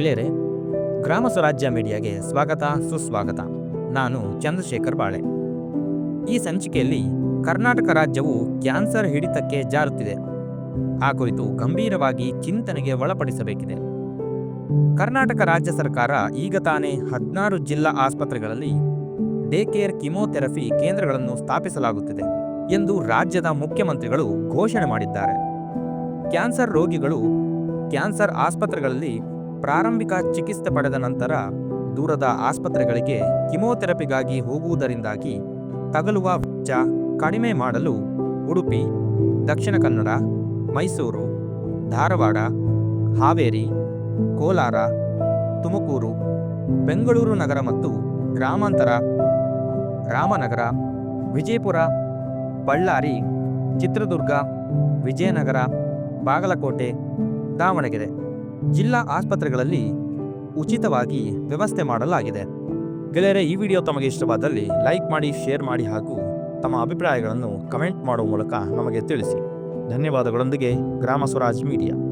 ಗೆಳೆಯರೆ ಗ್ರಾಮ ಸ್ವರಾಜ್ಯ ಮೀಡಿಯಾಗೆ ಸ್ವಾಗತ, ಸುಸ್ವಾಗತ. ನಾನು ಚಂದ್ರಶೇಖರ್ ಬಾಳೆ. ಈ ಸಂಚಿಕೆಯಲ್ಲಿ ಕರ್ನಾಟಕ ರಾಜ್ಯವು ಕ್ಯಾನ್ಸರ್ ಹಿಡಿತಕ್ಕೆ ಜಾರುತ್ತಿದೆ. ಆ ಕುರಿತು ಗಂಭೀರವಾಗಿ ಚಿಂತನೆಗೆ ಒಳಪಡಿಸಬೇಕಿದೆ. ಕರ್ನಾಟಕ ರಾಜ್ಯ ಸರ್ಕಾರ ಈಗ ತಾನೇ ಹದಿನಾರು ಜಿಲ್ಲಾ ಆಸ್ಪತ್ರೆಗಳಲ್ಲಿ ಡೇ ಕೇರ್ ಕಿಮೋಥೆರಪಿ ಕೇಂದ್ರಗಳನ್ನು ಸ್ಥಾಪಿಸಲಾಗುತ್ತಿದೆ ಎಂದು ರಾಜ್ಯದ ಮುಖ್ಯಮಂತ್ರಿಗಳು ಘೋಷಣೆ ಮಾಡಿದ್ದಾರೆ. ಕ್ಯಾನ್ಸರ್ ರೋಗಿಗಳು ಕ್ಯಾನ್ಸರ್ ಆಸ್ಪತ್ರೆಗಳಲ್ಲಿ ಪ್ರಾರಂಭಿಕ ಚಿಕಿತ್ಸೆ ಪಡೆದ ನಂತರ ದೂರದ ಆಸ್ಪತ್ರೆಗಳಿಗೆ ಕಿಮೋಥೆರಪಿಗಾಗಿ ಹೋಗುವುದರಿಂದಾಗಿ ತಗಲುವ ವೆಚ್ಚ ಕಡಿಮೆ ಮಾಡಲು ಉಡುಪಿ, ದಕ್ಷಿಣ ಕನ್ನಡ, ಮೈಸೂರು, ಧಾರವಾಡ, ಹಾವೇರಿ, ಕೋಲಾರ, ತುಮಕೂರು, ಬೆಂಗಳೂರು ನಗರ ಮತ್ತು ಗ್ರಾಮಾಂತರ ರಾಮನಗರ, ವಿಜಯಪುರ, ಬಳ್ಳಾರಿ, ಚಿತ್ರದುರ್ಗ, ವಿಜಯನಗರ, ಬಾಗಲಕೋಟೆ, ದಾವಣಗೆರೆ. ಜಿಲ್ಲಾ ಆಸ್ಪತ್ರೆಗಳಲ್ಲಿ ಉಚಿತವಾಗಿ ವ್ಯವಸ್ಥೆ ಮಾಡಲಾಗಿದೆ. ಗೆಳೆಯರೆ, ಈ ವಿಡಿಯೋ ತಮಗೆ ಇಷ್ಟವಾದಲ್ಲಿ ಲೈಕ್ ಮಾಡಿ, ಶೇರ್ ಮಾಡಿ ಹಾಗೂ ತಮ್ಮ ಅಭಿಪ್ರಾಯಗಳನ್ನು ಕಮೆಂಟ್ ಮಾಡುವ ಮೂಲಕ ನಮಗೆ ತಿಳಿಸಿ. ಧನ್ಯವಾದಗಳೊಂದಿಗೆ ಗ್ರಾಮ ಸ್ವರಾಜ್ ಮೀಡಿಯಾ.